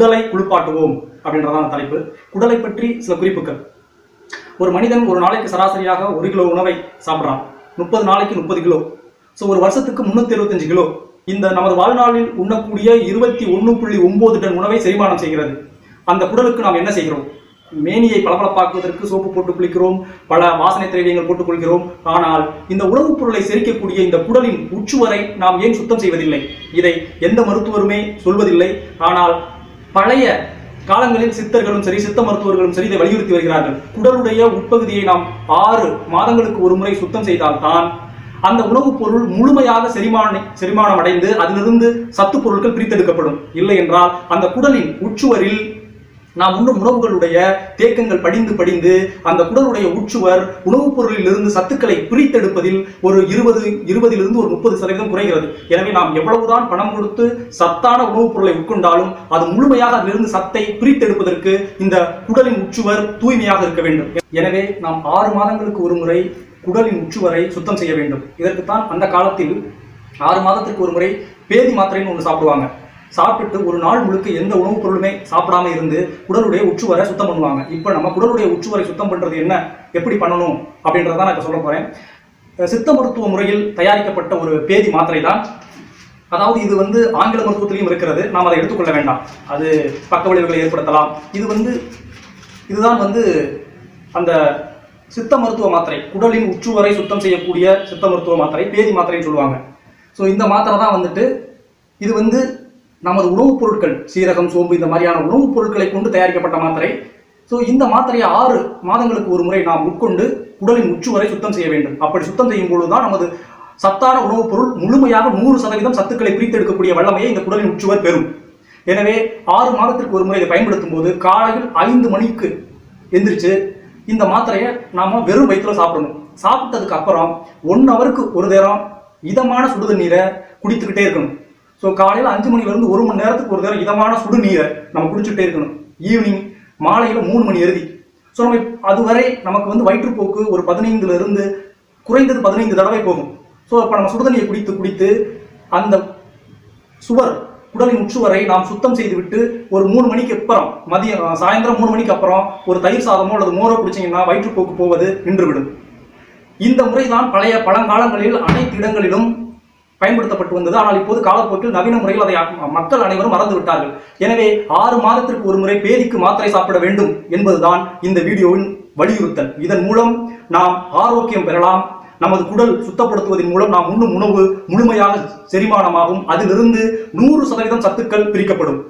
குடலை குளிப்பாட்டுவோம் அப்படின்றதான் தலைப்பு. குடலை பற்றி சில குறிப்புகள். ஒரு மனிதன் ஒரு நாளைக்கு சராசரியாக ஒரு கிலோ உணவை சாப்பிட்றான். முப்பது நாளைக்கு முப்பது கிலோ. ஸோ ஒரு வருஷத்துக்கு முந்நூற்றி இருபத்தஞ்சு கிலோ. இந்த நமது வாழ்நாளில் உண்ணக்கூடிய இருபத்தி ஒன்று புள்ளி ஒன்பது டன் உணவை செரிமானம் செய்கிறது. அந்த குடலுக்கு நாம் என்ன செய்கிறோம்? மேனியை பளபளப்பாக்குவதற்கு சோப்பு போட்டு குளிக்கிறோம் பல வாசனை திரவியங்கள் போட்டு குளிக்கிறோம். ஆனால் இந்த உணவுப் பொருளை செரிக்கக்கூடிய இந்த குடலின் உச்சுவரை நாம் ஏன் சுத்தம் செய்வதில்லை? இதை எந்த மருத்துவருமே சொல்வதில்லை. ஆனால் பழைய காலங்களில் சித்தர்களும் சரி சித்த மருத்துவர்களும் சரி இதை வலியுறுத்தி வருகிறார்கள். குடலுடைய உட்பகுதியை நாம் ஆறு மாதங்களுக்கு ஒரு முறை சுத்தம் செய்தால்தான் அந்த உணவுப் பொருள் முழுமையாக செரிமான செரிமானம் அடைந்து அதிலிருந்து சத்து பொருட்கள் பிரித்தெடுக்கப்படும். இல்லை என்றால் அந்த குடலின் உச்சுவரில் நாம் உண்ணும் உணவுகளுடைய தேக்கங்கள் படிந்து படிந்து அந்த குடலுடைய உச்சுவர் உணவுப் பொருளிலிருந்து சத்துக்களை பிரித்தெடுப்பதில் ஒரு இருபது இருபதிலிருந்து ஒரு முப்பது சதவீதம் குறைகிறது. எனவே நாம் எவ்வளவுதான் பணம் கொடுத்து சத்தான உணவுப் பொருளை உட்கொண்டாலும் அது முழுமையாக அதிலிருந்து சத்தை பிரித்தெடுப்பதற்கு இந்த குடலின் உச்சுவர் தூய்மையாக இருக்க வேண்டும். எனவே நாம் ஆறு மாதங்களுக்கு ஒரு முறை குடலின் உச்சுவரை சுத்தம் செய்ய வேண்டும். இதற்குத்தான் அந்த காலத்தில் ஆறு மாதத்திற்கு ஒரு முறை பேதி மாத்திரைன்னு ஒன்று சாப்பிடுவாங்க. சாப்பிட்டு ஒரு நாள் முழுக்க எந்த உணவுப் பொருளுமே சாப்பிடாம இருந்து குடலுடைய உச்சுவரை சுத்தம் பண்ணுவாங்க. இப்போ நம்ம குடலுடைய உச்சுவரை சுத்தம் பண்றது என்ன? எப்படி பண்ணணும்? அப்படின்றத நான் இப்போ சொல்ல போறேன். சித்த மருத்துவ முறையில் தயாரிக்கப்பட்ட ஒரு பேதி மாத்திரை தான் அதாவது இது வந்து ஆங்கில மருத்துவத்திலையும் இருக்கிறது. நாம் அதை எடுத்துக்கொள்ள வேண்டாம். அது பக்க விளைவுகளை ஏற்படுத்தலாம். இது வந்து இதுதான் வந்து அந்த சித்த மருத்துவ மாத்திரை குடலின் உச்சுவரை சுத்தம் செய்யக்கூடிய சித்த மருத்துவ மாத்திரை பேதி மாத்திரைன்னு சொல்லுவாங்க. ஸோ இந்த மாத்திரை தான் வந்துட்டு இது வந்து நமது உணவுப் பொருட்கள் சீரகம் சோம்பு இந்த மாதிரியான உணவுப் பொருட்களை கொண்டு தயாரிக்கப்பட்ட மாத்திரை. ஸோ இந்த மாத்திரையை ஆறு மாதங்களுக்கு ஒரு முறை நாம் உட்கொண்டு உடலின் உச்சுவரை சுத்தம் செய்ய வேண்டும். அப்படி சுத்தம் செய்யும் பொழுதுதான் நமது சத்தான உணவுப் பொருள் முழுமையாக நூறு சதவீதம் சத்துக்களை பிரித்தெடுக்கக்கூடிய வல்லமையை இந்த குடலின் உச்சுவர் பெறும். எனவே ஆறு மாதத்திற்கு ஒரு முறை இதை பயன்படுத்தும் போது காலையில் ஐந்து மணிக்கு எந்திரிச்சு இந்த மாத்திரையை நாம வெறும் வயிற்றுல சாப்பிடணும். சாப்பிட்டதுக்கு அப்புறம் ஒன் ஹவருக்கு ஒரு நேரம் இதமான சுடுதண்ணீரை குடித்துக்கிட்டே இருக்கணும். ஸோ காலையில் அஞ்சு மணிலேருந்து ஒரு மணி நேரத்துக்கு ஒரு நேரம் இதமான சுடுநீரை நம்ம குடிச்சுட்டே இருக்கணும். ஈவினிங் மாலையில் மூணு மணி எழுதி ஸோ நம்ம அதுவரை நமக்கு வந்து வயிற்றுப்போக்கு ஒரு பதினைந்துலேருந்து குறைந்தது பதினைந்து தடவை போகும். ஸோ அப்போ நம்ம சுடுதண்ணியை குடித்து குடித்து அந்த சுவர் குடலின் உச்சுவரை நாம் சுத்தம் செய்துவிட்டு ஒரு மூணு மணிக்கு அப்புறம் மதியம் சாயந்தரம் மூணு மணிக்கு அப்புறம் ஒரு தயிர் சாதமோ அல்லது மோரோ குடிச்சீங்கன்னா வயிற்றுப்போக்கு போவது நின்றுவிடும். இந்த முறைதான் பழைய பழங்காலங்களில் அனைத்து இடங்களிலும் பயன்படுத்தப்பட்டு வந்தது. ஆனால் இப்போது காலப்போக்கில் நவீன முறையில் அதை மக்கள் அனைவரும் மறந்து விட்டார்கள். எனவே ஆறு மாதத்திற்கு ஒரு முறை பேதிக்கு மாத்திரை சாப்பிட வேண்டும் என்பதுதான் இந்த வீடியோவின் வலியுறுத்தல். இதன் மூலம் நாம் ஆரோக்கியம் பெறலாம். நமது குடல் சுத்தப்படுத்துவதன் மூலம் நாம் உண்ணும் உணவு முழுமையாக செரிமானமாகும். அதிலிருந்து நூறு சதவீதம் சத்துக்கள் பிரிக்கப்படும்.